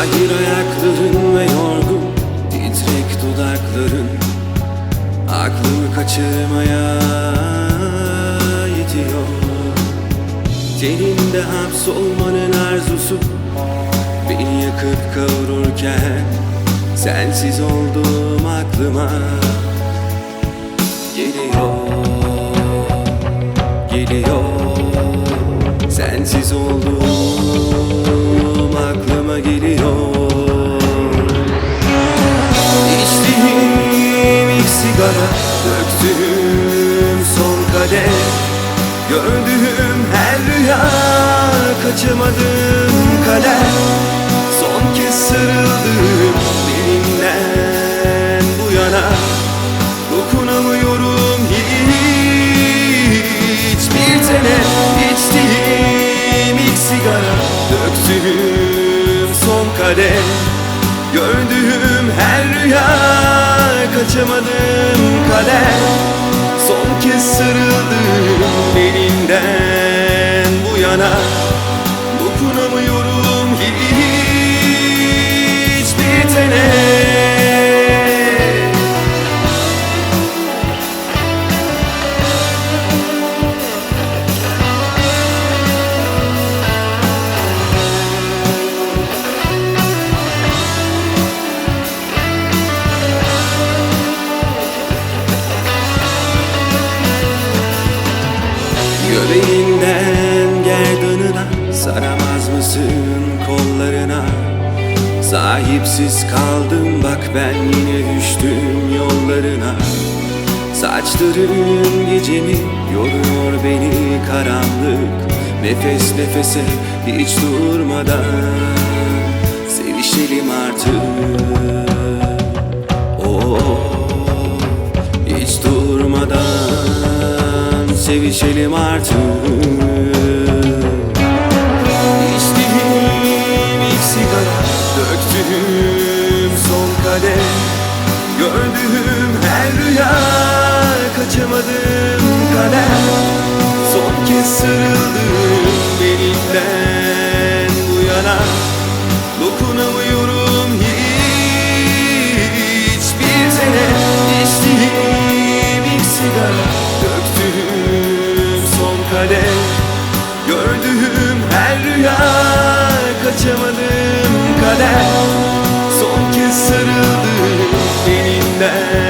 Şahir ayakların ve yorgun titrek dudakların. Aklımı kaçırmaya yetiyor Teninde hapsolmanın arzusu Beni yakıp kavururken Sensiz olduğum aklıma Geliyor Geliyor. Sensiz olduğum sigara Döktüğüm son kadeh. Gördüğüm her rüya Kaçamadığım kader Son kez sarıldım Benimden bu yana. Dokunamıyorum hiçbir tane İçtiğim ilk sigara Döktüğüm son kadeh Gördüğüm her rüya Kaçamadığım kader Son kez sarıldım elinden bu yana Saramaz mısın kollarına? Sahipsiz kaldım bak ben yine düştüm yollarına. Saçların gecemi yoruyor beni karanlık. Nefes nefese hiç durmadan Sevişelim artık. Oh hiç durmadan sevişelim artık Gördüğüm her rüya Kaçamadığım kader. Son kez sarıldım benimden bu yana. Dokunamıyorum hiçbir sene İçtiğim ilk sigara Döktüğüm son kadeh. Gördüğüm her rüya Kaçamadığım kader. Son kez sarıldım name.